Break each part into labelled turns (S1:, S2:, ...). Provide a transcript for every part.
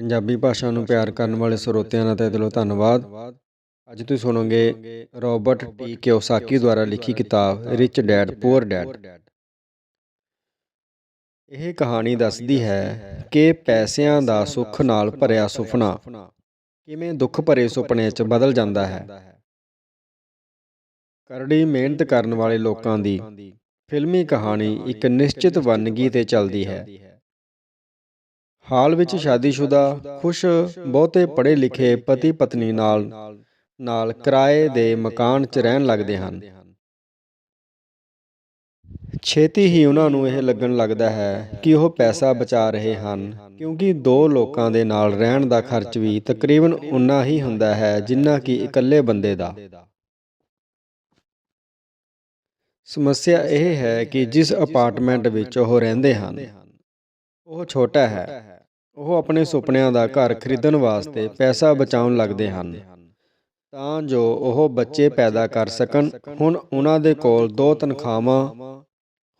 S1: ਪੰਜਾਬੀ ਭਾਸ਼ਾ ਨੂੰ ਪਿਆਰ ਕਰਨ ਵਾਲੇ ਸਰੋਤਿਆਂ ਦਾ ਤਹਿ ਦਿਲੋਂ ਧੰਨਵਾਦ। ਅੱਜ ਤੁਸੀਂ ਸੁਣੋਗੇ ਰੋਬਰਟ ਟੀ ਕਿਓਸਾਕੀ ਦੁਆਰਾ ਲਿਖੀ ਕਿਤਾਬ, ਰਿਚ ਡੈਡ, ਪੂਅਰ ਡੈਡ। ਇਹ ਕਹਾਣੀ ਦੱਸਦੀ ਹੈ ਕਿ ਪੈਸਿਆਂ ਦਾ ਸੁੱਖ ਨਾਲ ਭਰਿਆ ਸੁਪਨਾ ਕਿਵੇਂ ਦੁੱਖ ਭਰੇ ਸੁਪਨੇ 'ਚ ਬਦਲ ਜਾਂਦਾ ਹੈ। ਕਰੜੀ ਮਿਹਨਤ ਕਰਨ ਵਾਲੇ ਲੋਕਾਂ ਦੀ ਫਿਲਮੀ ਕਹਾਣੀ ਇੱਕ ਨਿਸ਼ਚਿਤ ਵੰਨਗੀ ਤੇ ਚੱਲਦੀ ਹੈ। ਹਾਲ ਵਿੱਚ ਸ਼ਾਦੀशुदा ਖੁਸ਼, ਬਹੁਤੇ ਪੜ੍ਹੇ ਲਿਖੇ ਪਤੀ ਪਤਨੀ ਨਾਲ ਨਾਲ ਕਿਰਾਏ ਦੇ ਮਕਾਨ 'ਚ ਰਹਿਣ ਲੱਗਦੇ ਹਨ। ਛੇਤੀ ਹੀ ਉਹਨਾਂ ਨੂੰ ਇਹ ਲੱਗਣ ਲੱਗਦਾ ਹੈ ਕਿ ਉਹ ਪੈਸਾ ਬਚਾ ਰਹੇ ਹਨ, ਕਿਉਂਕਿ ਦੋ ਲੋਕਾਂ ਦੇ ਨਾਲ ਰਹਿਣ ਦਾ ਖਰਚ ਵੀ ਤਕਰੀਬਨ ਉਨਾ ਹੀ ਹੁੰਦਾ ਹੈ ਜਿੰਨਾ ਕਿ ਇਕੱਲੇ ਬੰਦੇ ਦਾ। ਸਮੱਸਿਆ ਇਹ ਹੈ ਕਿ ਜਿਸ ਅਪਾਰਟਮੈਂਟ ਵਿੱਚ ਉਹ ਰਹਿੰਦੇ ਹਨ, ਉਹ ਛੋਟਾ ਹੈ। ਉਹ ਆਪਣੇ ਸੁਪਨਿਆਂ ਦਾ ਘਰ ਖਰੀਦਣ ਵਾਸਤੇ ਪੈਸਾ ਬਚਾਉਣ ਲੱਗਦੇ ਹਨ। ਤਾਂ ਜੋ ਉਹ ਬੱਚੇ ਪੈਦਾ ਕਰ ਸਕਣ। ਹੁਣ ਉਹਨਾਂ ਦੇ ਕੋਲ ਦੋ ਤਨਖਾਹਾਂ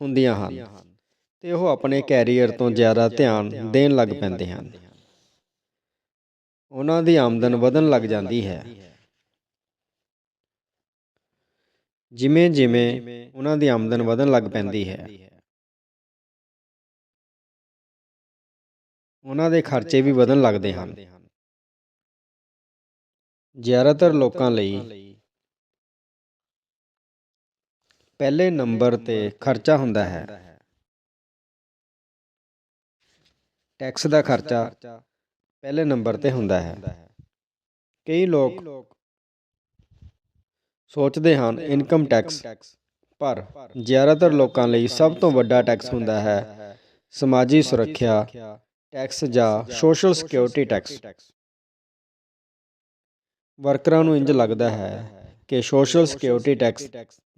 S1: ਹੁੰਦੀਆਂ ਹਨ ਤੇ ਉਹ ਆਪਣੇ ਕੈਰੀਅਰ ਤੋਂ ਜ਼ਿਆਦਾ ਧਿਆਨ ਦੇਣ ਲੱਗ ਪੈਂਦੇ ਹਨ। ਉਹਨਾਂ ਦੀ ਆਮਦਨ ਵਧਣ ਲੱਗ ਜਾਂਦੀ ਹੈ। ਜਿਵੇਂ ਜਿਵੇਂ ਉਹਨਾਂ ਦੀ ਆਮਦਨ ਵਧਣ ਲੱਗ ਪੈਂਦੀ ਹੈ ਉਹਨਾਂ ਦੇ ਖਰਚੇ ਵੀ ਵਧਣ ਲੱਗਦੇ ਹਨ। ਜ਼ਿਆਦਾਤਰ ਲੋਕਾਂ ਲਈ ਪਹਿਲੇ ਨੰਬਰ ਤੇ ਖਰਚਾ ਹੁੰਦਾ ਹੈ। ਟੈਕਸ ਦਾ ਖਰਚਾ ਪਹਿਲੇ ਨੰਬਰ ਤੇ ਹੁੰਦਾ ਹੈ। ਕਈ ਲੋਕ ਸੋਚਦੇ ਹਨ, ਇਨਕਮ ਟੈਕਸ ਪਰ ਜ਼ਿਆਦਾਤਰ ਲੋਕਾਂ ਲਈ ਸਭ ਤੋਂ ਵੱਡਾ ਟੈਕਸ ਹੁੰਦਾ ਹੈ ਸਮਾਜੀ ਸੁਰੱਖਿਆ ਟੈਕਸ ਜਾਂ ਸੋਸ਼ਲ ਸਿਕਿਉਰਿਟੀ ਟੈਕਸ ਵਰਕਰਾਂ ਨੂੰ ਇੰਜ ਲੱਗਦਾ ਹੈ ਕਿ social security tax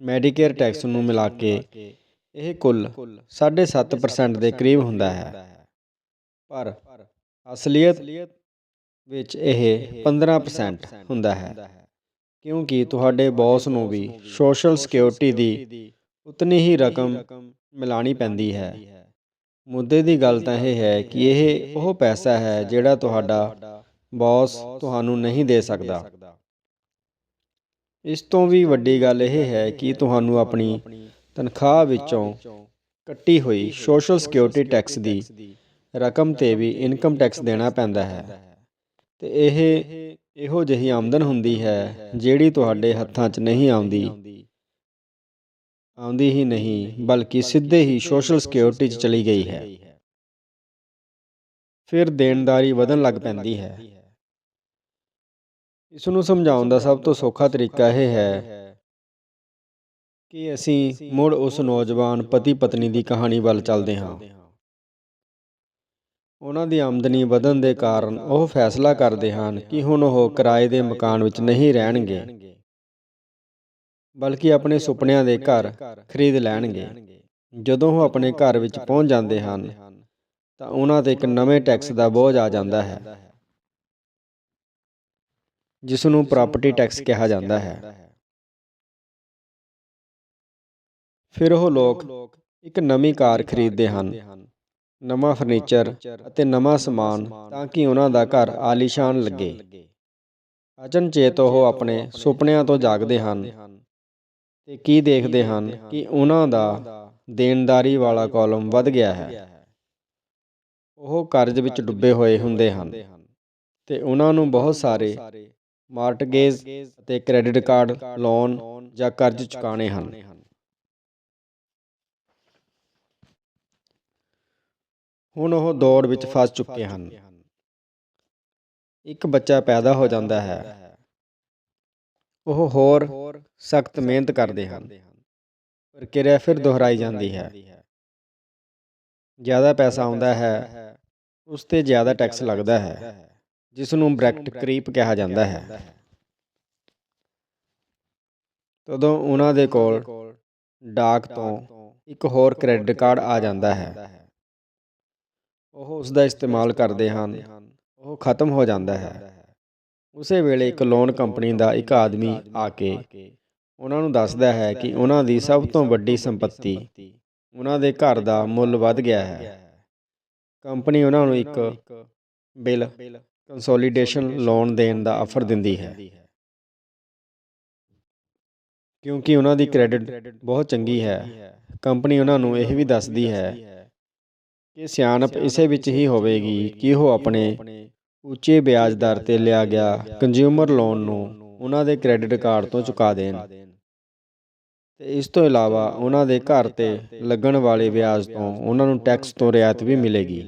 S1: medicare tax ਨੂੰ ਮਿਲਾ ਕੇ ਇਹ ਕੁੱਲ 7.5% ਦੇ ਕਰੀਬ ਹੁੰਦਾ ਹੈ। ਪਰ ਅਸਲੀਅਤ ਵਿੱਚ ਇਹ 15% ਹੁੰਦਾ ਹੈ, ਕਿਉਂਕਿ ਤੁਹਾਡੇ ਬੌਸ ਨੂੰ ਵੀ ਸੋਸ਼ਲ ਸਿਕਿਉਰਿਟੀ ਦੀ ਉਤਨੀ ਹੀ ਰਕਮ ਮਿਲਾਣੀ ਪੈਂਦੀ ਹੈ। ਮੁੱਦੇ ਦੀ ਗੱਲ ਤਾਂ ਇਹ ਹੈ ਕਿ ਇਹ ਉਹ ਪੈਸਾ ਹੈ ਜਿਹੜਾ ਤੁਹਾਡਾ ਬੌਸ ਤੁਹਾਨੂੰ ਨਹੀਂ ਦੇ ਸਕਦਾ। ਇਸ ਤੋਂ ਵੀ ਵੱਡੀ ਗੱਲ ਇਹ ਹੈ ਕਿ ਤੁਹਾਨੂੰ ਆਪਣੀ ਤਨਖਾਹ ਵਿੱਚੋਂ ਕੱਟੀ ਹੋਈ ਸੋਸ਼ਲ ਸਿਕਿਉਰਿਟੀ ਟੈਕਸ ਦੀ ਰਕਮ ਤੇ ਵੀ ਇਨਕਮ ਟੈਕਸ ਦੇਣਾ ਪੈਂਦਾ ਹੈ। ਤੇ ਇਹ ਇਹੋ ਜਿਹੀ ਆਮਦਨ ਹੁੰਦੀ ਹੈ ਜਿਹੜੀ ਤੁਹਾਡੇ ਹੱਥਾਂ 'ਚ ਨਹੀਂ ਆਉਂਦੀ। ਆਉਂਦੀ ਹੀ ਨਹੀਂ, ਬਲਕਿ ਸਿੱਧੇ ਹੀ ਸੋਸ਼ਲ ਸਿਕਿਉਰਿਟੀ 'ਚ ਚਲੀ ਗਈ ਹੈ। ਫਿਰ ਦੇਣਦਾਰੀ ਵਧਣ ਲੱਗ ਪੈਂਦੀ ਹੈ। ਇਸ ਨੂੰ ਸਮਝਾਉਣ ਦਾ ਸਭ ਤੋਂ ਸੌਖਾ ਤਰੀਕਾ ਇਹ ਹੈ ਕਿ ਅਸੀਂ ਮੁੜ ਉਸ ਨੌਜਵਾਨ ਪਤੀ ਪਤਨੀ ਦੀ ਕਹਾਣੀ ਵੱਲ ਚੱਲਦੇ ਹਾਂ। ਉਹਨਾਂ ਦੀ ਆਮਦਨੀ ਵਧਣ ਦੇ ਕਾਰਨ ਉਹ ਫੈਸਲਾ ਕਰਦੇ ਹਨ ਕਿ ਹੁਣ ਉਹ ਕਿਰਾਏ ਦੇ ਮਕਾਨ ਵਿੱਚ ਨਹੀਂ ਰਹਿਣਗੇ। ਬਲਕਿ ਆਪਣੇ ਸੁਪਨਿਆਂ ਦੇ ਘਰ ਖਰੀਦ ਲੈਣਗੇ। ਜਦੋਂ ਉਹ ਆਪਣੇ ਘਰ ਵਿੱਚ ਪਹੁੰਚ ਜਾਂਦੇ ਹਨ, ਤਾਂ ਉਹਨਾਂ ਤੇ ਇੱਕ ਨਵੇਂ ਟੈਕਸ ਦਾ ਬੋਝ ਆ ਜਾਂਦਾ ਹੈ ਜਿਸ ਨੂੰ ਪ੍ਰਾਪਰਟੀ ਟੈਕਸ ਕਿਹਾ ਜਾਂਦਾ ਹੈ। ਫਿਰ ਉਹ ਲੋਕ ਇੱਕ ਨਵੀਂ ਕਾਰ ਖਰੀਦਦੇ ਹਨ, ਨਵਾਂ ਫਰਨੀਚਰ ਅਤੇ ਨਵਾਂ ਸਮਾਨ ਤਾਂ ਕਿ ਉਹਨਾਂ ਦਾ ਘਰ ਆਲੀਸ਼ਾਨ ਲੱਗੇ। ਅਚਨਚੇਤ ਉਹ ਆਪਣੇ ਸੁਪਨਿਆਂ ਤੋਂ ਜਾਗਦੇ ਹਨ ਤੇ ਕੀ ਦੇਖਦੇ ਹਨ ਕਿ ਉਹਨਾਂ ਦਾ ਦੇਣਦਾਰੀ ਵਾਲਾ ਕਾਲਮ ਵੱਧ ਗਿਆ ਹੈ। ਉਹ ਕਰਜ਼ ਵਿੱਚ ਡੁੱਬੇ ਹੋਏ ਹੁੰਦੇ ਹਨ ਤੇ ਉਹਨਾਂ ਨੂੰ ਬਹੁਤ ਸਾਰੇ ਮਾਰਟਗੇਜ ਅਤੇ ਕ੍ਰੈਡਿਟ ਕਾਰਡ ਲੋਨ ਜਾਂ ਕਰਜ਼ ਚੁਕਾਣੇ ਹਨ। ਹੁਣ ਉਹ ਦੌੜ ਵਿੱਚ ਫਸ ਚੁੱਕੇ ਹਨ। ਇੱਕ ਬੱਚਾ ਪੈਦਾ ਹੋ। ਜਾਂਦਾ ਹੈ। ਉਹ ਹੋਰ ਸਖਤ ਮਿਹਨਤ ਕਰਦੇ ਹਨ ਪ੍ਰਕਿਰਿਆ ਫਿਰ ਦੁਹਰਾਈ ਜਾਂਦੀ ਹੈ। ਜ਼ਿਆਦਾ ਪੈਸਾ ਆਉਂਦਾ ਹੈ ਉਸ ਤੇ ਜ਼ਿਆਦਾ ਟੈਕਸ ਲੱਗਦਾ ਹੈ ਜਿਸ ਨੂੰ ਬ੍ਰੈਕਟ ਕਰੀਪ ਕਿਹਾ ਜਾਂਦਾ ਹੈ। ਤਦੋਂ ਉਹਨਾਂ ਦੇ ਕੋਲ ਡਾਕ ਤੋਂ ਇੱਕ ਹੋਰ ਕ੍ਰੈਡਿਟ ਕਾਰਡ ਆ ਜਾਂਦਾ ਹੈ। ਉਹ ਉਸ ਦਾ ਇਸਤੇਮਾਲ ਕਰਦੇ ਹਨ। ਉਹ ਖਤਮ ਹੋ ਜਾਂਦਾ ਹੈ। ਉਸੇ ਵੇਲੇ ਇੱਕ ਲੋਨ ਕੰਪਨੀ ਦਾ ਇੱਕ ਆਦਮੀ ਆ ਕੇ ਉਹਨਾਂ ਨੂੰ ਦੱਸਦਾ ਹੈ ਕਿ ਉਹਨਾਂ ਦੀ ਸਭ ਤੋਂ ਵੱਡੀ ਸੰਪਤੀ ਉਹਨਾਂ ਦੇ ਘਰ ਦਾ ਮੁੱਲ ਵੱਧ ਗਿਆ ਹੈ। ਕੰਪਨੀ ਉਹਨਾਂ ਨੂੰ ਇੱਕ ਬਿੱਲ ਕੰਸੋਲੀਡੇਸ਼ਨ ਲੋਨ ਦੇਣ ਦਾ ਆਫਰ ਦਿੰਦੀ ਹੈ। ਕਿਉਂਕਿ ਉਹਨਾਂ ਦੀ ਕ੍ਰੈਡਿਟ ਬਹੁਤ ਚੰਗੀ ਹੈ। ਕੰਪਨੀ ਉਹਨਾਂ ਨੂੰ ਇਹ ਵੀ ਦੱਸਦੀ ਹੈ ਕਿ ਸਿਆਣਪ ਇਸੇ ਵਿੱਚ ਹੀ ਹੋਵੇਗੀ ਕਿ ਉਹ ਆਪਣੇ ਉੱਚੇ ਵਿਆਜ ਦਰ ਤੇ ਲਿਆ ਗਿਆ ਕੰਜ਼ਿਊਮਰ ਲੋਨ ਨੂੰ ਉਹਨਾਂ ਦੇ ਕ੍ਰੈਡਿਟ ਕਾਰਡ ਤੋਂ ਚੁਕਾ ਦੇਣ। ਤੇ ਇਸ ਤੋਂ ਇਲਾਵਾ ਉਹਨਾਂ ਦੇ ਘਰ ਤੇ ਲੱਗਣ ਵਾਲੇ ਵਿਆਜ ਤੋਂ ਉਹਨਾਂ ਨੂੰ ਟੈਕਸ ਤੋਂ ਰਿਆਇਤ ਵੀ ਮਿਲੇਗੀ।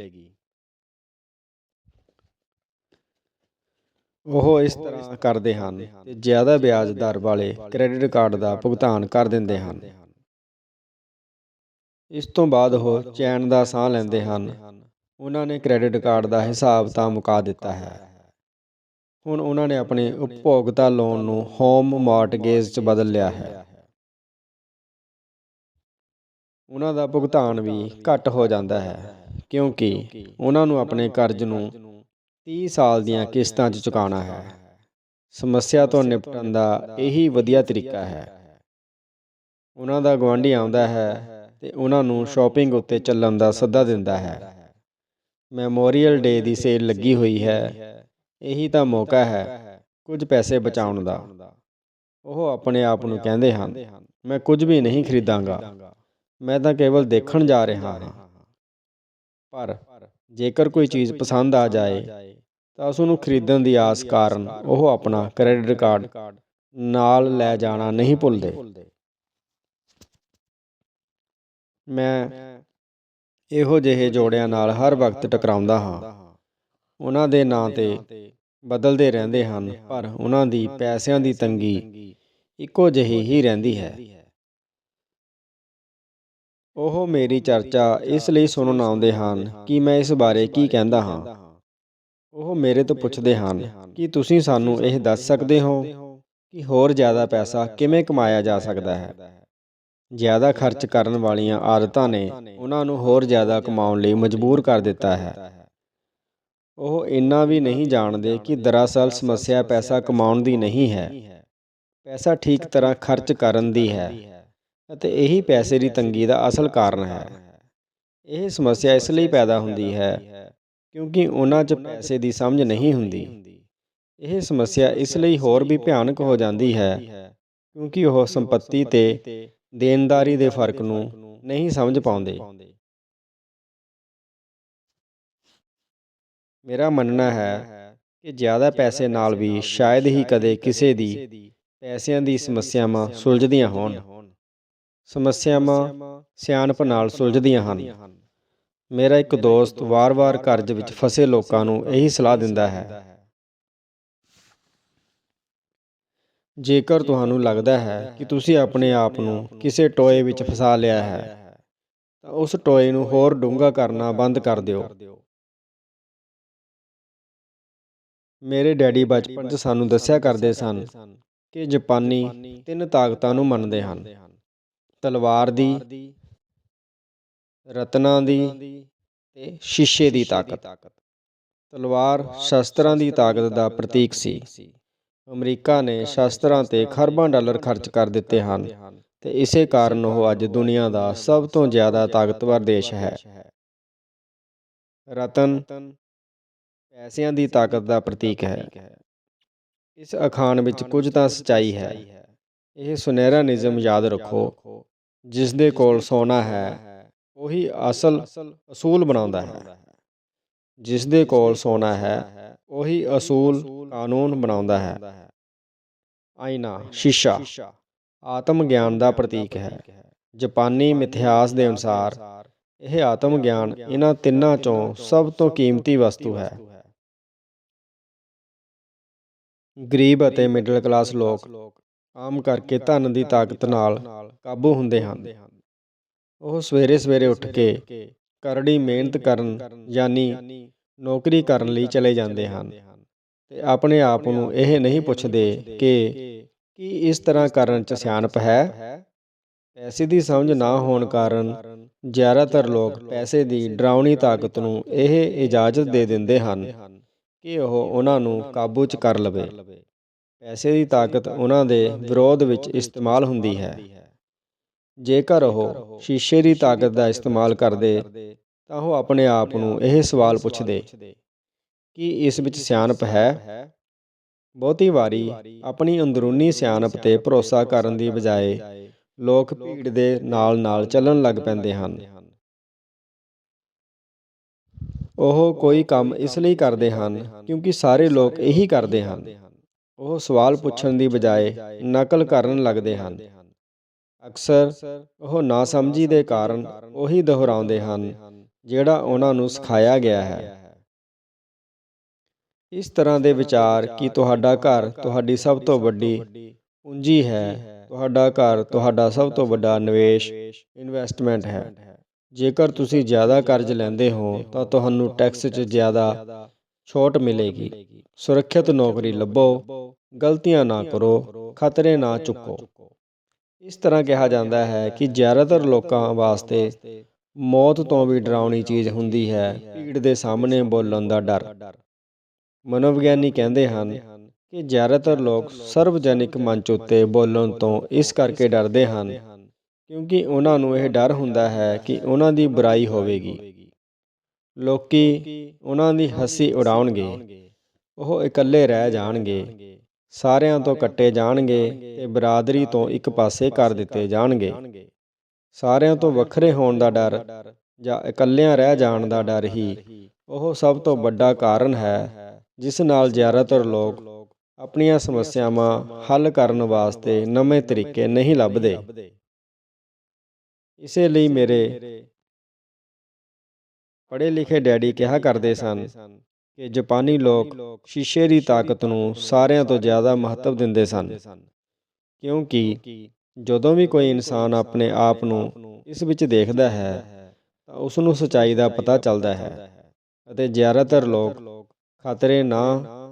S1: ਉਹ ਇਸ ਤਰ੍ਹਾਂ ਕਰਦੇ ਹਨ ਤੇ ਜ਼ਿਆਦਾ ਵਿਆਜ ਦਰ ਵਾਲੇ ਕ੍ਰੈਡਿਟ ਕਾਰਡ ਦਾ ਭੁਗਤਾਨ ਕਰ ਦਿੰਦੇ ਹਨ। ਇਸ ਤੋਂ ਬਾਅਦ ਉਹ ਚੈਨ ਦਾ ਸਾਹ ਲੈਂਦੇ ਹਨ ਉਹਨਾਂ ਨੇ ਕ੍ਰੈਡਿਟ ਕਾਰਡ ਦਾ ਹਿਸਾਬ ਤਾਂ ਮੁਕਾ ਦਿੱਤਾ ਹੈ। ਹੁਣ ਉਹਨਾਂ ਨੇ ਆਪਣੇ ਉਪਭੋਗਤਾ ਲੋਨ ਨੂੰ ਹੋਮ ਮਾਰਟਗੇਜ 'ਚ ਬਦਲ ਲਿਆ ਹੈ। ਉਹਨਾਂ ਦਾ ਭੁਗਤਾਨ ਵੀ ਘੱਟ ਹੋ ਜਾਂਦਾ ਹੈ ਕਿਉਂਕਿ ਉਹਨਾਂ ਨੂੰ ਆਪਣੇ ਕਰਜ਼ ਨੂੰ 30 ਸਾਲ ਦੀਆਂ ਕਿਸ਼ਤਾਂ 'ਚ ਚੁਕਾਉਣਾ ਹੈ। ਸਮੱਸਿਆ ਤੋਂ ਨਿਪਟਣ ਦਾ ਇਹੀ ਵਧੀਆ ਤਰੀਕਾ ਹੈ। ਉਹਨਾਂ ਦਾ ਗਵਾਂਢੀ ਆਉਂਦਾ ਹੈ ਤੇ ਉਹਨਾਂ ਨੂੰ ਸ਼ਾਪਿੰਗ ਉੱਤੇ ਚੱਲਣ ਦਾ ਸੱਦਾ ਦਿੰਦਾ ਹੈ। ਮੈਮੋਰੀਅਲ ਡੇ ਦੀ ਸੇਲ ਲੱਗੀ ਹੋਈ ਹੈ। ਇਹੀ ਤਾਂ ਮੌਕਾ ਹੈ ਕੁਝ ਪੈਸੇ ਬਚਾਉਣ ਦਾ। ਉਹ ਆਪਣੇ ਆਪ ਨੂੰ ਕਹਿੰਦੇ ਹਨ, ਮੈਂ ਕੁਝ ਵੀ ਨਹੀਂ ਖਰੀਦਾਂਗਾ। ਮੈਂ ਤਾਂ ਕੇਵਲ ਦੇਖਣ ਜਾ ਰਿਹਾ ਹਾਂ। ਪਰ ਜੇਕਰ ਕੋਈ ਚੀਜ਼ ਪਸੰਦ ਆ ਜਾਏ, ਤਾਂ ਉਸ ਨੂੰ ਖਰੀਦਣ ਦੀ ਆਸ ਕਾਰਨ ਉਹ ਆਪਣਾ ਕ੍ਰੈਡਿਟ ਕਾਰਡ ਨਾਲ ਲੈ ਜਾਣਾ ਨਹੀਂ ਭੁੱਲਦੇ। ਮੈਂ ਇਹੋ ਜਿਹੇ ਜੋੜਿਆਂ ਨਾਲ ਹਰ ਵਕਤ ਟਕਰਾਉਂਦਾ ਹਾਂ। ਉਹਨਾਂ ਦੇ ਨਾਂ ਤੇ ਬਦਲਦੇ ਰਹਿੰਦੇ ਹਨ, ਪਰ ਉਹਨਾਂ ਦੀ ਪੈਸਿਆਂ ਦੀ ਤੰਗੀ ਇੱਕੋ ਜਿਹੀ ਹੀ ਰਹਿੰਦੀ ਹੈ। ਉਹ ਮੇਰੀ ਚਰਚਾ ਇਸ ਲਈ ਸੁਣਨ ਆਉਂਦੇ ਹਨ ਕਿ ਮੈਂ ਇਸ ਬਾਰੇ ਕੀ ਕਹਿੰਦਾ ਹਾਂ। ਉਹ ਮੇਰੇ ਤੋਂ ਪੁੱਛਦੇ ਹਨ ਕਿ ਤੁਸੀਂ ਸਾਨੂੰ ਇਹ ਦੱਸ ਸਕਦੇ ਹੋ ਕਿ ਹੋਰ ਜ਼ਿਆਦਾ ਪੈਸਾ ਕਿਵੇਂ ਕਮਾਇਆ ਜਾ ਸਕਦਾ ਹੈ? ਜ਼ਿਆਦਾ ਖਰਚ ਕਰਨ ਵਾਲੀਆਂ ਆਦਤਾਂ ਨੇ ਉਹਨਾਂ ਨੂੰ ਹੋਰ ਜ਼ਿਆਦਾ ਕਮਾਉਣ ਲਈ ਮਜਬੂਰ ਕਰ ਦਿੱਤਾ ਹੈ। ਉਹ ਇੰਨਾ ਵੀ ਨਹੀਂ ਜਾਣਦੇ ਕਿ ਦਰਅਸਲ ਸਮੱਸਿਆ ਪੈਸਾ ਕਮਾਉਣ ਦੀ ਨਹੀਂ ਹੈ। ਪੈਸਾ ਠੀਕ ਤਰ੍ਹਾਂ ਖਰਚ ਕਰਨ ਦੀ ਹੈ ਅਤੇ ਇਹੀ ਪੈਸੇ ਦੀ ਤੰਗੀ ਦਾ ਅਸਲ ਕਾਰਨ ਹੈ। ਇਹ ਸਮੱਸਿਆ ਇਸ ਲਈ ਪੈਦਾ ਹੁੰਦੀ ਹੈ ਕਿਉਂਕਿ ਉਹਨਾਂ 'ਚ ਪੈਸੇ ਦੀ ਸਮਝ ਨਹੀਂ ਹੁੰਦੀ। ਇਹ ਸਮੱਸਿਆ ਇਸ ਲਈ ਹੋਰ ਵੀ ਭਿਆਨਕ ਹੋ ਜਾਂਦੀ ਹੈ ਕਿਉਂਕਿ ਉਹ ਸੰਪਤੀ ਤੇ ਦੇਣਦਾਰੀ ਦੇ ਫ਼ਰਕ ਨੂੰ ਨਹੀਂ ਸਮਝ ਪਾਉਂਦੇ। ਮੇਰਾ ਮੰਨਣਾ ਹੈ ਕਿ ਜ਼ਿਆਦਾ ਪੈਸੇ ਨਾਲ ਵੀ ਸ਼ਾਇਦ ਹੀ ਕਦੇ ਕਿਸੇ ਦੀ ਪੈਸਿਆਂ ਦੀ ਸਮੱਸਿਆਵਾਂ ਸੁਲਝਦੀਆਂ ਹੋਣ। ਸਮੱਸਿਆਵਾਂ ਸਿਆਣਪ ਨਾਲ ਸੁਲਝਦੀਆਂ ਹਨ। ਮੇਰਾ ਇੱਕ ਦੋਸਤ ਵਾਰ-ਵਾਰ ਕਰਜ਼ ਵਿੱਚ ਫਸੇ ਲੋਕਾਂ ਨੂੰ ਇਹੀ ਸਲਾਹ ਦਿੰਦਾ ਹੈ ਜੇਕਰ ਤੁਹਾਨੂੰ ਲੱਗਦਾ ਹੈ ਕਿ ਤੁਸੀਂ ਆਪਣੇ ਆਪ ਨੂੰ ਕਿਸੇ ਟੋਏ ਵਿੱਚ ਫਸਾ ਲਿਆ ਹੈ, ਤਾਂ ਉਸ ਟੋਏ ਨੂੰ ਹੋਰ ਡੂੰਘਾ ਕਰਨਾ ਬੰਦ ਕਰ ਦਿਓ। ਮੇਰੇ ਡੈਡੀ ਬਚਪਨ 'ਚ ਸਾਨੂੰ ਦੱਸਿਆ ਕਰਦੇ ਸਨ ਕਿ ਜਾਪਾਨੀ ਤਿੰਨ ਤਾਕਤਾਂ ਨੂੰ ਮੰਨਦੇ ਹਨ। ਤਲਵਾਰ ਦੀ, ਰਤਨਾਂ ਦੀ ਤੇ ਸ਼ੀਸ਼ੇ ਦੀ ਤਾਕਤ। ਤਲਵਾਰ ਸ਼ਸਤਰਾਂ ਦੀ ਤਾਕਤ ਦਾ ਪ੍ਰਤੀਕ ਸੀ। ਅਮਰੀਕਾ ਨੇ ਸ਼ਸਤਰਾਂ ਤੇ ਖਰਬਾਂ ਡਾਲਰ ਖਰਚ ਕਰ ਦਿੱਤੇ ਹਨ। ਤੇ ਇਸੇ ਕਾਰਨ ਉਹ ਅੱਜ ਦੁਨੀਆ ਦਾ ਸਭ ਤੋਂ ਜ਼ਿਆਦਾ ਤਾਕਤਵਰ ਦੇਸ਼ ਹੈ। ਰਤਨ ਪੈਸਿਆਂ ਦੀ ਤਾਕਤ ਦਾ ਪ੍ਰਤੀਕ ਹੈ। ਇਸ ਅਖਾਣ ਵਿੱਚ ਕੁਝ ਤਾਂ ਸਚਾਈ ਹੈ। ਇਹ ਸੁਨਹਿਰਾ ਨਿਯਮ ਯਾਦ ਰੱਖੋ ਜਿਸ ਦੇ ਕੋਲ ਸੋਨਾ ਹੈ ਉਹੀ ਅਸਲ ਅਸੂਲ ਬਣਾਉਂਦਾ ਹੈ। ਜਿਸ ਦੇ ਕੋਲ ਸੋਨਾ ਹੈ ਉਹੀ ਅਸੂਲ ਕਾਨੂੰਨ ਬਣਾਉਂਦਾ ਹੈ। ਆਇਨਾ ਸ਼ੀਸ਼ਾ, ਆਤਮ ਗਿਆਨ ਦਾ ਪ੍ਰਤੀਕ ਹੈ। ਜਾਪਾਨੀ ਮਿਥਿਹਾਸ ਦੇ ਅਨੁਸਾਰ, ਇਹ ਆਤਮ ਗਿਆਨ ਇਹਨਾਂ ਤਿੰਨਾਂ ਚੋਂ ਸਭ ਤੋਂ ਕੀਮਤੀ ਵਸਤੂ ਹੈ। ਗਰੀਬ ਅਤੇ ਮਿਡਲ ਕਲਾਸ ਲੋਕ ਆਮ ਕਰਕੇ ਧਨ ਦੀ ਤਾਕਤ ਨਾਲ ਕਾਬੂ ਹੁੰਦੇ ਹਨ। ਉਹ ਸਵੇਰੇ ਸਵੇਰੇ ਉੱਠ ਕੇ ਕਰੜੀ ਮਿਹਨਤ ਕਰਨ, ਯਾਨੀ ਨੌਕਰੀ ਕਰਨ ਲਈ ਚਲੇ ਜਾਂਦੇ ਹਨ। ਤੇ ਆਪਣੇ ਆਪ ਨੂੰ ਇਹ ਨਹੀਂ ਪੁੱਛਦੇ ਕਿ ਕੀ ਇਸ ਤਰ੍ਹਾਂ ਕਰਨ 'ਚ ਸਿਆਣਪ ਹੈ? ਪੈਸੇ ਦੀ ਸਮਝ ਨਾ ਹੋਣ ਕਾਰਨ ਜ਼ਿਆਦਾਤਰ ਲੋਕ ਪੈਸੇ ਦੀ ਡਰਾਉਣੀ ਤਾਕਤ ਨੂੰ ਇਹ ਇਜਾਜ਼ਤ ਦੇ ਦਿੰਦੇ ਹਨ ਕਿ ਉਹ ਉਹਨਾਂ ਨੂੰ ਕਾਬੂ 'ਚ ਕਰ ਲਵੇ। ਪੈਸੇ ਦੀ ਤਾਕਤ ਉਹਨਾਂ ਦੇ ਵਿਰੋਧ ਵਿੱਚ ਇਸਤੇਮਾਲ ਹੁੰਦੀ ਹੈ। ਜੇਕਰ ਉਹ ਸ਼ੀਸ਼ੇ ਦੀ ਤਾਕਤ ਦਾ ਇਸਤੇਮਾਲ ਕਰਦੇ ਤਾਂ ਉਹ ਆਪਣੇ ਆਪ ਨੂੰ ਇਹ ਸਵਾਲ ਪੁੱਛਦੇ ਕੀ ਇਸ ਵਿੱਚ ਸਿਆਣਪ ਹੈ? ਬਹੁਤੀ ਵਾਰੀ ਆਪਣੀ ਅੰਦਰੂਨੀ ਸਿਆਣਪ ਤੇ ਭਰੋਸਾ ਕਰਨ ਦੀ ਬਜਾਏ ਲੋਕ ਭੀੜ ਦੇ ਨਾਲ-ਨਾਲ ਚੱਲਣ ਲੱਗ ਪੈਂਦੇ ਹਨ। ਉਹ ਕੋਈ ਕੰਮ ਇਸ ਲਈ ਕਰਦੇ ਹਨ ਕਿਉਂਕਿ ਸਾਰੇ ਲੋਕ ਇਹੀ ਕਰਦੇ ਹਨ। ਉਹ ਸਵਾਲ ਪੁੱਛਣ ਦੀ ਬਜਾਏ ਨਕਲ ਕਰਨ ਲੱਗਦੇ ਹਨ। ਅਕਸਰ ਉਹ ਨਾਸਮਝੀ ਦੇ ਕਾਰਨ ਉਹੀ ਦੁਹਰਾਉਂਦੇ ਹਨ। ਜਿਹੜਾ ਉਹਨਾਂ ਨੂੰ ਸਿਖਾਇਆ ਗਿਆ ਹੈ। ਇਸ ਤਰ੍ਹਾਂ ਦੇ ਵਿਚਾਰ ਕਿ ਤੁਹਾਡਾ ਘਰ ਤੁਹਾਡੀ ਸਭ ਤੋਂ ਵੱਡੀ ਪੂੰਜੀ ਹੈ, ਤੁਹਾਡਾ ਘਰ ਤੁਹਾਡਾ ਸਭ ਤੋਂ ਵੱਡਾ ਨਿਵੇਸ਼ ਇਨਵੈਸਟਮੈਂਟ ਹੈ। ਜੇਕਰ ਤੁਸੀਂ ਜ਼ਿਆਦਾ ਕਰਜ਼ ਲੈਂਦੇ ਹੋ, ਤਾਂ ਤੁਹਾਨੂੰ ਟੈਕਸ 'ਚ ਜ਼ਿਆਦਾ ਛੋਟ ਮਿਲੇਗੀ। ਸੁਰੱਖਿਅਤ ਨੌਕਰੀ ਲੱਭੋ, ਗਲਤੀਆਂ ਨਾ ਕਰੋ, ਖਤਰੇ ਨਾ ਚੁੱਕੋ। ਇਸ ਤਰ੍ਹਾਂ ਕਿਹਾ ਜਾਂਦਾ ਹੈ ਕਿ ਜ਼ਿਆਦਾਤਰ ਲੋਕਾਂ ਵਾਸਤੇ ਮੌਤ ਤੋਂ ਵੀ ਡਰਾਉਣੀ ਚੀਜ਼ ਹੁੰਦੀ ਹੈ। ਭੀੜ ਦੇ ਸਾਹਮਣੇ ਬੋਲਣ ਦਾ ਡਰ। ਮਨੋਵਿਗਿਆਨੀ ਕਹਿੰਦੇ ਹਨ ਕਿ ਜ਼ਿਆਦਾਤਰ ਲੋਕ ਸਰਵਜਨਿਕ ਮੰਚ ਉੱਤੇ ਬੋਲਣ ਤੋਂ ਇਸ ਕਰਕੇ ਡਰਦੇ ਹਨ ਕਿਉਂਕਿ ਉਹਨਾਂ ਨੂੰ ਇਹ ਡਰ ਹੁੰਦਾ ਹੈ ਕਿ ਉਹਨਾਂ ਦੀ ਬੁਰਾਈ ਹੋਵੇਗੀ। ਲੋਕੀ ਉਹਨਾਂ ਦੀ ਹੱਸੀ ਉਡਾਉਣਗੇ, ਉਹ ਇਕੱਲੇ ਰਹਿ ਜਾਣਗੇ, ਸਾਰਿਆਂ ਤੋਂ ਕੱਟੇ ਜਾਣਗੇ ਤੇ ਬਰਾਦਰੀ ਤੋਂ ਇੱਕ ਪਾਸੇ ਕਰ ਦਿੱਤੇ ਜਾਣਗੇ। ਸਾਰਿਆਂ ਤੋਂ ਵੱਖਰੇ ਹੋਣ ਦਾ ਡਰ ਜਾਂ ਇਕੱਲਿਆਂ ਰਹਿ ਜਾਣ ਦਾ ਡਰ ਹੀ ਉਹ ਸਭ ਤੋਂ ਵੱਡਾ ਕਾਰਨ ਹੈ, ਜਿਸ ਨਾਲ ਜ਼ਿਆਦਾਤਰ ਲੋਕ ਆਪਣੀਆਂ ਸਮੱਸਿਆਵਾਂ ਹੱਲ ਕਰਨ ਵਾਸਤੇ ਨਵੇਂ ਤਰੀਕੇ ਨਹੀਂ ਲੱਭਦੇ। ਇਸੇ ਲਈ ਮੇਰੇ ਪੜ੍ਹੇ ਲਿਖੇ ਡੈਡੀ ਕਿਹਾ ਕਰਦੇ ਸਨ ਕਿ ਜਾਪਾਨੀ ਲੋਕ ਸ਼ੀਸ਼ੇ ਦੀ ਤਾਕਤ ਨੂੰ ਸਾਰਿਆਂ ਤੋਂ ਜ਼ਿਆਦਾ ਮਹੱਤਵ ਦਿੰਦੇ ਸਨ, ਕਿਉਂਕਿ ਜਦੋਂ ਵੀ ਕੋਈ ਇਨਸਾਨ ਆਪਣੇ ਆਪ ਨੂੰ ਇਸ ਵਿੱਚ ਦੇਖਦਾ ਹੈ, ਤਾਂ ਉਸ ਨੂੰ ਸਚਾਈ ਦਾ ਪਤਾ ਚੱਲਦਾ ਹੈ ਅਤੇ ਜ਼ਿਆਦਾਤਰ ਲੋਕ ਖਤਰੇ ਨਾ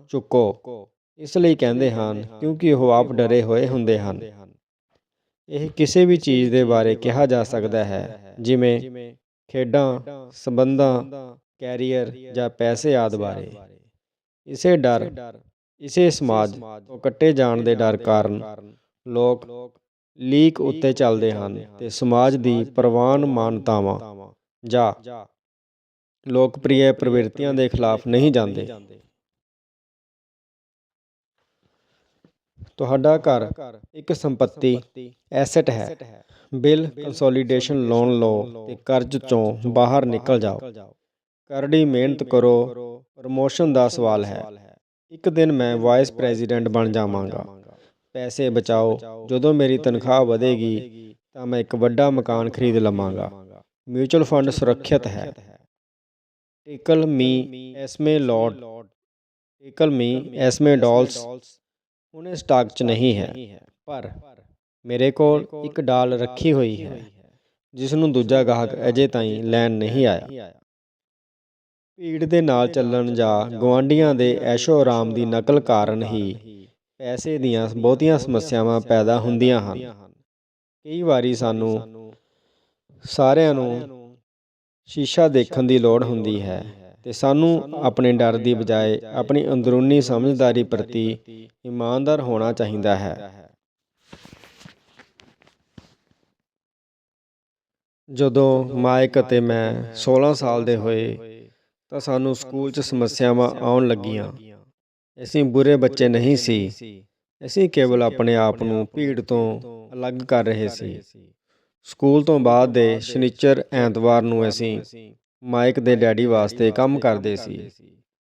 S1: ਚੁੱਕੋ। ਇਸ ਲਈ ਕਹਿੰਦੇ ਹਨ, ਕਿਉਂਕਿ ਉਹ ਆਪ ਡਰੇ ਹੋਏ ਹੁੰਦੇ ਹਨ। ਇਹ ਕਿਸੇ ਵੀ ਚੀਜ਼ ਦੇ ਬਾਰੇ ਕਿਹਾ ਜਾ ਸਕਦਾ ਹੈ, ਜਿਵੇਂ ਖੇਡਾਂ, ਸੰਬੰਧਾਂ, ਕੈਰੀਅਰ ਜਾਂ ਪੈਸੇ ਆਦਿ ਬਾਰੇ। ਇਸੇ ਡਰ, ਇਸੇ ਸਮਾਜ ਤੋਂ ਕੱਟੇ ਜਾਣ ਦੇ ਡਰ ਕਾਰਨ ਲੋਕ ਲੀਕ ਉੱਤੇ ਚੱਲਦੇ ਹਨ ਤੇ ਸਮਾਜ ਦੀ ਪ੍ਰਵਾਨ ਮਾਨਤਾਵਾਂ, ਜਾਂ ਲੋਕਪ੍ਰਿਯ ਪ੍ਰਵਿਰਤੀਆਂ ਦੇ ਖਿਲਾਫ ਨਹੀਂ ਜਾਂਦੇ। ਤੁਹਾਡਾ ਘਰ ਇੱਕ ਸੰਪਤੀ ਐਸੈਟ ਹੈ। ਬਿੱਲ ਕੰਸੋਲੀਡੇਸ਼ਨ ਲੋਨ ਲਓ ਤੇ ਕਰਜ਼ ਚੋਂ ਬਾਹਰ ਨਿਕਲ ਜਾਓ। ਕਰੜੀ ਮਿਹਨਤ ਕਰੋ ਪ੍ਰਮੋਸ਼ਨ ਦਾ ਸਵਾਲ ਹੈ। ਇੱਕ ਦਿਨ ਮੈਂ ਵਾਈਸ ਪ੍ਰੈਜ਼ੀਡੈਂਟ ਬਣ ਜਾਵਾਂਗਾ। ਪੈਸੇ ਬਚਾਓ। ਜਦੋਂ ਮੇਰੀ ਤਨਖਾਹ ਵਧੇਗੀ ਤਾਂ ਮੈਂ ਇੱਕ ਵੱਡਾ ਮਕਾਨ ਖਰੀਦ ਲਵਾਂਗਾ। ਮਿਊਚੁਅਲ ਫੰਡ ਸੁਰੱਖਿਅਤ ਹੈ। ਟੇਕਲ ਮੀ ਐਸਮੇ ਲੋਡ ਟੇਕਲ ਮੀ ਐਸਮੇ ਡਾਲਸ ਹੁਣੇ ਸਟਾਕ 'ਚ ਨਹੀਂ ਹੈ। ਪਰ ਮੇਰੇ ਕੋਲ ਇੱਕ ਡਾਲ ਰੱਖੀ ਹੋਈ ਹੈ ਜਿਸ ਨੂੰ ਦੂਜਾ ਗਾਹਕ ਅਜੇ ਤਾਈਂ ਲੈਣ ਨਹੀਂ ਆਇਆ। ਭੀੜ ਦੇ ਨਾਲ ਚੱਲਣ ਜਾਂ ਗਵਾਂਡੀਆਂ ਦੇ ਐਸ਼ੋ ਆਰਾਮ ਦੀ ਨਕਲ ਕਾਰਨ ਹੀ ਪੈਸੇ ਦੀਆਂ ਬਹੁਤੀਆਂ ਸਮੱਸਿਆਵਾਂ ਪੈਦਾ ਹੁੰਦੀਆਂ ਹਨ। ਕਈ ਵਾਰੀ ਸਾਨੂੰ ਸਾਰਿਆਂ ਨੂੰ ਸ਼ੀਸ਼ਾ ਦੇਖਣ ਦੀ ਲੋੜ ਹੁੰਦੀ ਹੈ ਤੇ ਸਾਨੂੰ ਆਪਣੇ ਡਰ ਦੀ ਬਜਾਏ ਆਪਣੀ ਅੰਦਰੂਨੀ ਸਮਝਦਾਰੀ ਪ੍ਰਤੀ ਇਮਾਨਦਾਰ ਹੋਣਾ ਚਾਹੀਦਾ ਹੈ। ਜਦੋਂ ਮਾਇਕ ਅਤੇ ਮੈਂ 16 ਸਾਲ ਦੇ ਹੋਏ ਤਾਂ ਸਾਨੂੰ ਸਕੂਲ 'ਚ ਸਮੱਸਿਆਵਾਂ ਆਉਣ ਲੱਗੀਆਂ। ਅਸੀਂ ਬੁਰੇ ਬੱਚੇ ਨਹੀਂ ਸੀ। ਅਸੀਂ ਕੇਵਲ ਆਪਣੇ ਆਪ ਨੂੰ ਭੀੜ ਤੋਂ ਅਲੱਗ ਕਰ ਰਹੇ ਸੀ। ਸਕੂਲ ਤੋਂ ਬਾਅਦ ਦੇ ਸ਼ਨੀਚਰ ਐਤਵਾਰ ਨੂੰ ਅਸੀਂ ਮਾਈਕ ਦੇ ਡੈਡੀ ਵਾਸਤੇ ਕੰਮ ਕਰਦੇ ਸੀ।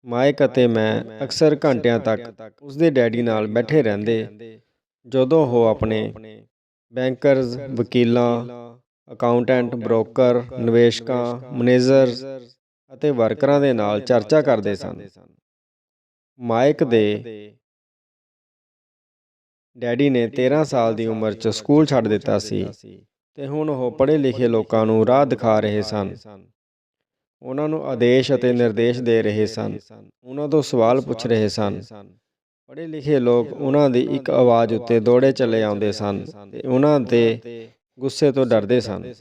S1: ਮਾਈਕ ਅਤੇ ਮੈਂ ਅਕਸਰ ਘੰਟਿਆਂ ਤੱਕ ਉਸ ਦੇ ਡੈਡੀ ਨਾਲ ਬੈਠੇ ਰਹਿੰਦੇ। ਜਦੋਂ ਉਹ ਆਪਣੇ ਬੈਂਕਰਜ਼, ਵਕੀਲਾਂ, ਅਕਾਊਂਟੈਂਟ, ਬ੍ਰੋਕਰ, ਨਿਵੇਸ਼ਕਾਂ ਮੈਨੇਜਰਸ ਅਤੇ ਵਰਕਰਾਂ ਦੇ ਨਾਲ ਚਰਚਾ ਕਰਦੇ ਸਨ। ਮਾਈਕ ਦੇ ਡੈਡੀ ਨੇ 13 ਸਾਲ ਦੀ ਉਮਰ 'ਚ ਸਕੂਲ ਛੱਡ ਦਿੱਤਾ ਸੀ ਤੇ ਹੁਣ ਉਹ ਪੜ੍ਹੇ ਲਿਖੇ ਲੋਕਾਂ ਨੂੰ ਰਾਹ ਦਿਖਾ ਰਹੇ ਸਨ। ਉਹਨਾਂ ਨੂੰ ਆਦੇਸ਼ ਅਤੇ ਨਿਰਦੇਸ਼ ਦੇ ਰਹੇ ਸਨ। ਉਹਨਾਂ ਤੋਂ ਸਵਾਲ ਪੁੱਛ ਰਹੇ ਸਨ। ਪੜ੍ਹੇ ਲਿਖੇ ਲੋਕ ਉਹਨਾਂ ਦੀ ਇੱਕ ਆਵਾਜ਼ ਉੱਤੇ ਦੌੜੇ ਚਲੇ ਆਉਂਦੇ ਸਨ ਤੇ ਉਹਨਾਂ ਦੇ ਗੁੱਸੇ ਤੋਂ ਡਰਦੇ ਸਨ।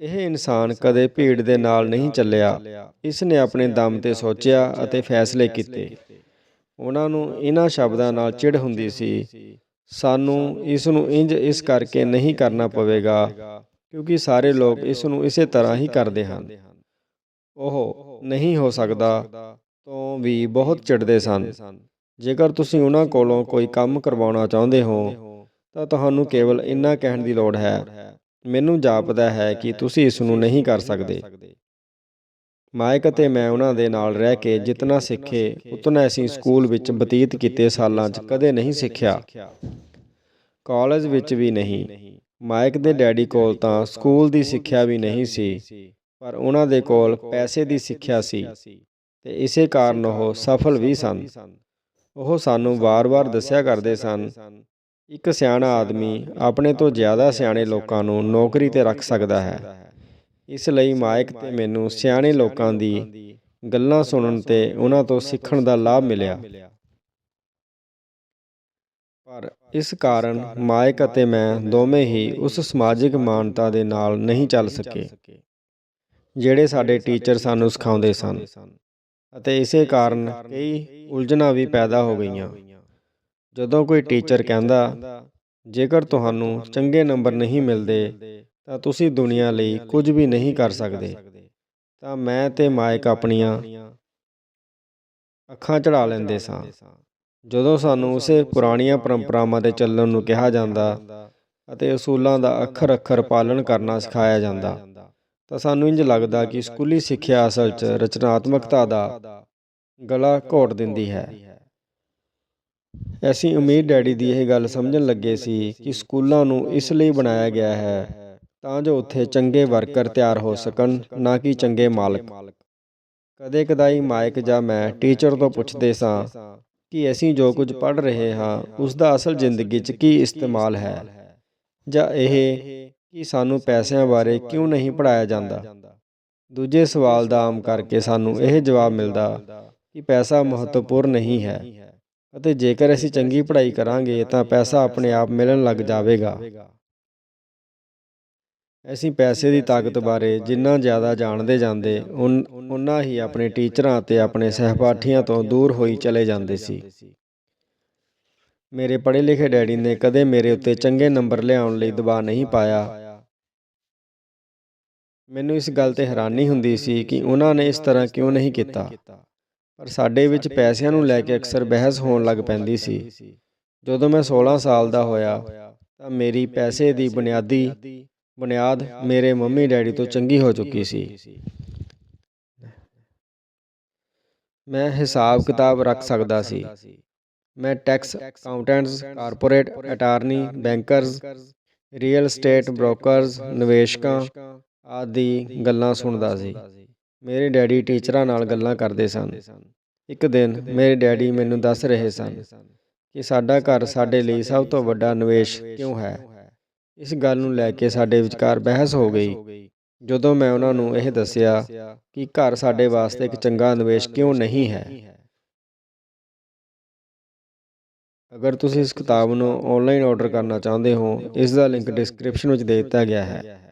S1: ਇਹ ਇਨਸਾਨ ਕਦੇ ਭੀੜ ਦੇ ਨਾਲ ਨਹੀਂ ਚੱਲਿਆ। ਇਸ ਨੇ ਆਪਣੇ ਦਮ ਤੇ ਸੋਚਿਆ ਅਤੇ ਫੈਸਲੇ ਕੀਤੇ। ਉਹਨਾਂ ਨੂੰ ਇਹਨਾਂ ਸ਼ਬਦਾਂ ਨਾਲ ਚਿੜ ਹੁੰਦੀ ਸੀ। ਸਾਨੂੰ ਇਸ ਨੂੰ ਇੰਜ ਇਸ ਕਰਕੇ ਨਹੀਂ ਕਰਨਾ ਪਵੇਗਾ, ਕਿਉਂਕਿ ਸਾਰੇ ਲੋਕ ਇਸ ਨੂੰ ਇਸੇ ਤਰ੍ਹਾਂ ਹੀ ਕਰਦੇ ਹਨ। ਉਹ ਨਹੀਂ ਹੋ ਸਕਦਾ, ਤੋਂ ਵੀ ਬਹੁਤ ਚਿੜਦੇ ਸਨ। ਜੇਕਰ ਤੁਸੀਂ ਉਹਨਾਂ ਕੋਲੋਂ ਕੋਈ ਕੰਮ ਕਰਵਾਉਣਾ ਚਾਹੁੰਦੇ ਹੋ, ਤਾਂ ਤੁਹਾਨੂੰ ਕੇਵਲ ਇੰਨਾ ਕਹਿਣ ਦੀ ਲੋੜ ਹੈ। ਮੈਨੂੰ ਜਾਪਦਾ ਹੈ ਕਿ ਤੁਸੀਂ ਇਸ ਨੂੰ ਨਹੀਂ ਕਰ ਸਕਦੇ। ਮਾਇਕ ਅਤੇ ਮੈਂ ਉਹਨਾਂ ਦੇ ਨਾਲ ਰਹਿ ਕੇ ਜਿੰਨਾ ਸਿੱਖੇ, ਉਤਨਾ ਅਸੀਂ ਸਕੂਲ ਵਿੱਚ ਬਤੀਤ ਕੀਤੇ ਸਾਲਾਂ 'ਚ ਕਦੇ ਨਹੀਂ ਸਿੱਖਿਆ। ਕਾਲਜ ਵਿੱਚ ਵੀ ਨਹੀਂ। ਮਾਇਕ ਦੇ ਡੈਡੀ ਕੋਲ ਤਾਂ ਸਕੂਲ ਦੀ ਸਿੱਖਿਆ ਵੀ ਨਹੀਂ ਸੀ, ਪਰ ਉਹਨਾਂ ਦੇ ਕੋਲ ਪੈਸੇ ਦੀ ਸਿੱਖਿਆ ਸੀ ਤੇ ਇਸੇ ਕਾਰਨ ਉਹ ਸਫਲ ਵੀ ਸਨ। ਉਹ ਸਾਨੂੰ ਵਾਰ-ਵਾਰ ਦੱਸਿਆ ਕਰਦੇ ਸਨ ਇੱਕ ਸਿਆਣਾ ਆਦਮੀ ਆਪਣੇ ਤੋਂ ਜ਼ਿਆਦਾ ਸਿਆਣੇ ਲੋਕਾਂ ਨੂੰ ਨੌਕਰੀ ਤੇ ਰੱਖ ਸਕਦਾ ਹੈ। ਇਸ ਲਈ ਮਾਇਕ ਤੇ ਮੈਨੂੰ ਸਿਆਣੇ ਲੋਕਾਂ ਦੀ ਗੱਲਾਂ ਸੁਣਨ ਤੇ ਉਹਨਾਂ ਤੋਂ ਸਿੱਖਣ ਦਾ ਲਾਭ ਮਿਲਿਆ। ਪਰ ਇਸ ਕਾਰਨ ਮਾਇਕ ਅਤੇ ਮੈਂ ਦੋਵੇਂ ਹੀ ਉਸ ਸਮਾਜਿਕ ਮਾਨਤਾ ਦੇ ਨਾਲ ਨਹੀਂ ਚੱਲ ਸਕੇ ਜਿਹੜੇ ਸਾਡੇ ਟੀਚਰ ਸਾਨੂੰ ਸਿਖਾਉਂਦੇ ਸਨ। ਅਤੇ ਇਸੇ ਕਾਰਨ ਕਈ ਉਲਝਣਾਂ ਵੀ ਪੈਦਾ ਹੋ ਗਈਆਂ। ਜਦੋਂ ਕੋਈ ਟੀਚਰ ਕਹਿੰਦਾ ਜੇਕਰ ਤੁਹਾਨੂੰ ਚੰਗੇ ਨੰਬਰ ਨਹੀਂ ਮਿਲਦੇ ਤਾਂ ਤੁਸੀਂ ਦੁਨੀਆ ਲਈ ਕੁਝ ਵੀ ਨਹੀਂ ਕਰ ਸਕਦੇ। ਤਾਂ ਮੈਂ ਤੇ ਮਾਇਕ ਆਪਣੀਆਂ ਅੱਖਾਂ ਚੜਾ ਲੈਂਦੇ ਸਾਂ। ਜਦੋਂ ਸਾਨੂੰ ਉਸੇ ਪੁਰਾਣੀਆਂ ਪਰੰਪਰਾਵਾਂ ਤੇ ਚੱਲਣ ਨੂੰ ਕਿਹਾ ਜਾਂਦਾ ਅਤੇ ਅਸੂਲਾਂ ਦਾ ਅੱਖਰ ਅੱਖਰ ਪਾਲਣ ਕਰਨਾ ਸਿਖਾਇਆ ਜਾਂਦਾ। ਤਾਂ ਸਾਨੂੰ ਇੰਜ ਲੱਗਦਾ ਕਿ ਸਕੂਲੀ ਸਿੱਖਿਆ ਅਸਲ 'ਚ ਰਚਨਾਤਮਕਤਾ ਦਾ ਗਲਾ ਘੋਟ ਦਿੰਦੀ ਹੈ। ਅਸੀਂ ਉਮੀਦ ਡੈਡੀ ਦੀ ਇਹ ਗੱਲ ਸਮਝਣ ਲੱਗੇ ਸੀ ਕਿ ਸਕੂਲਾਂ ਨੂੰ ਇਸ ਲਈ ਬਣਾਇਆ ਗਿਆ ਹੈ ਤਾਂ ਜੋ ਉੱਥੇ ਚੰਗੇ ਵਰਕਰ ਤਿਆਰ ਹੋ ਸਕਣ, ਨਾ ਕਿ ਚੰਗੇ ਮਾਲਕ। ਕਦੇ ਕਦਾਈ ਮਾਇਕ ਜਾਂ ਮੈਂ ਟੀਚਰ ਤੋਂ ਪੁੱਛਦੇ ਸਾਂ ਕਿ ਅਸੀਂ ਜੋ ਕੁਝ ਪੜ੍ਹ ਰਹੇ ਹਾਂ, ਉਸ ਦਾ ਅਸਲ ਜ਼ਿੰਦਗੀ 'ਚ ਕੀ ਇਸਤੇਮਾਲ ਹੈ? ਜਾਂ ਇਹ ਕਿ ਸਾਨੂੰ ਪੈਸਿਆਂ ਬਾਰੇ ਕਿਉਂ ਨਹੀਂ ਪੜਾਇਆ ਜਾਂਦਾ? ਦੂਜੇ ਸਵਾਲ ਦਾ ਆਮ ਕਰਕੇ ਸਾਨੂੰ ਇਹ ਜਵਾਬ ਮਿਲਦਾ ਕਿ ਪੈਸਾ ਮਹੱਤਵਪੂਰਨ ਨਹੀਂ ਹੈ। ਅਤੇ ਜੇਕਰ ਅਸੀਂ ਚੰਗੀ ਪੜ੍ਹਾਈ ਕਰਾਂਗੇ ਤਾਂ ਪੈਸਾ ਆਪਣੇ ਆਪ ਮਿਲਣ ਲੱਗ ਜਾਵੇਗਾ। ਅਸੀਂ ਪੈਸੇ ਦੀ ਤਾਕਤ ਬਾਰੇ ਜਿੰਨਾ ਜ਼ਿਆਦਾ ਜਾਣਦੇ ਜਾਂਦੇ, ਉਨਾ ਹੀ ਆਪਣੇ ਟੀਚਰਾਂ ਅਤੇ ਆਪਣੇ ਸਹਿਪਾਠੀਆਂ ਤੋਂ ਦੂਰ ਹੋਈ ਚਲੇ ਜਾਂਦੇ ਸੀ। ਮੇਰੇ ਪੜ੍ਹੇ ਲਿਖੇ ਡੈਡੀ ਨੇ ਕਦੇ ਮੇਰੇ ਉੱਤੇ ਚੰਗੇ ਨੰਬਰ ਲਿਆਉਣ ਲਈ ਦਬਾਅ ਨਹੀਂ ਪਾਇਆ। ਮੈਨੂੰ ਇਸ ਗੱਲ ਤੇ ਹੈਰਾਨੀ ਹੁੰਦੀ ਸੀ ਕਿ ਉਹਨਾਂ ਨੇ ਇਸ ਤਰ੍ਹਾਂ ਕਿਉਂ ਨਹੀਂ ਕੀਤਾ। ਪਰ ਸਾਡੇ ਵਿੱਚ ਪੈਸਿਆਂ ਨੂੰ ਲੈ ਕੇ ਅਕਸਰ ਬਹਿਸ ਹੋਣ ਲੱਗ ਪੈਂਦੀ ਸੀ। ਜਦੋਂ ਮੈਂ 16 ਸਾਲ ਦਾ ਹੋਇਆ, ਤਾਂ ਮੇਰੀ ਪੈਸੇ ਦੀ ਬੁਨਿਆਦੀ ਬੁਨਿਆਦ ਮੇਰੇ ਮੰਮੀ ਡੈਡੀ ਤੋਂ ਚੰਗੀ ਹੋ ਚੁੱਕੀ ਸੀ। ਮੈਂ ਹਿਸਾਬ ਕਿਤਾਬ ਰੱਖ ਸਕਦਾ ਸੀ। ਮੈਂ tax accountants, corporate attorney bankers real estate brokers ਨਿਵੇਸ਼ਕਾਂ ਆਦਿ ਗੱਲਾਂ ਸੁਣਦਾ ਸੀ। ਮੇਰੇ ਡੈਡੀ ਟੀਚਰਾਂ ਨਾਲ ਗੱਲਾਂ ਕਰਦੇ ਸਨ। ਇੱਕ ਦਿਨ ਮੇਰੇ ਡੈਡੀ ਮੈਨੂੰ ਦੱਸ ਰਹੇ ਸਨ ਕਿ ਸਾਡਾ ਘਰ ਸਾਡੇ ਲਈ ਸਭ ਤੋਂ ਵੱਡਾ ਨਿਵੇਸ਼ ਕਿਉਂ ਹੈ? ਇਸ ਗੱਲ ਨੂੰ ਲੈ ਕੇ ਸਾਡੇ ਵਿਚਕਾਰ ਬਹਿਸ ਹੋ ਗਈ। ਜਦੋਂ ਮੈਂ ਉਹਨਾਂ ਨੂੰ ਇਹ ਦੱਸਿਆ ਕਿ ਘਰ ਸਾਡੇ ਵਾਸਤੇ ਇੱਕ ਚੰਗਾ ਨਿਵੇਸ਼ ਕਿਉਂ ਨਹੀਂ ਹੈ। ਅਗਰ ਤੁਸੀਂ ਇਸ ਕਿਤਾਬ ਨੂੰ ਆਨਲਾਈਨ ਆਰਡਰ ਕਰਨਾ ਚਾਹੁੰਦੇ ਹੋ, ਇਸ ਦਾ ਲਿੰਕ ਡਿਸਕ੍ਰਿਪਸ਼ਨ ਵਿੱਚ ਦੇ ਦਿੱਤਾ ਗਿਆ ਹੈ।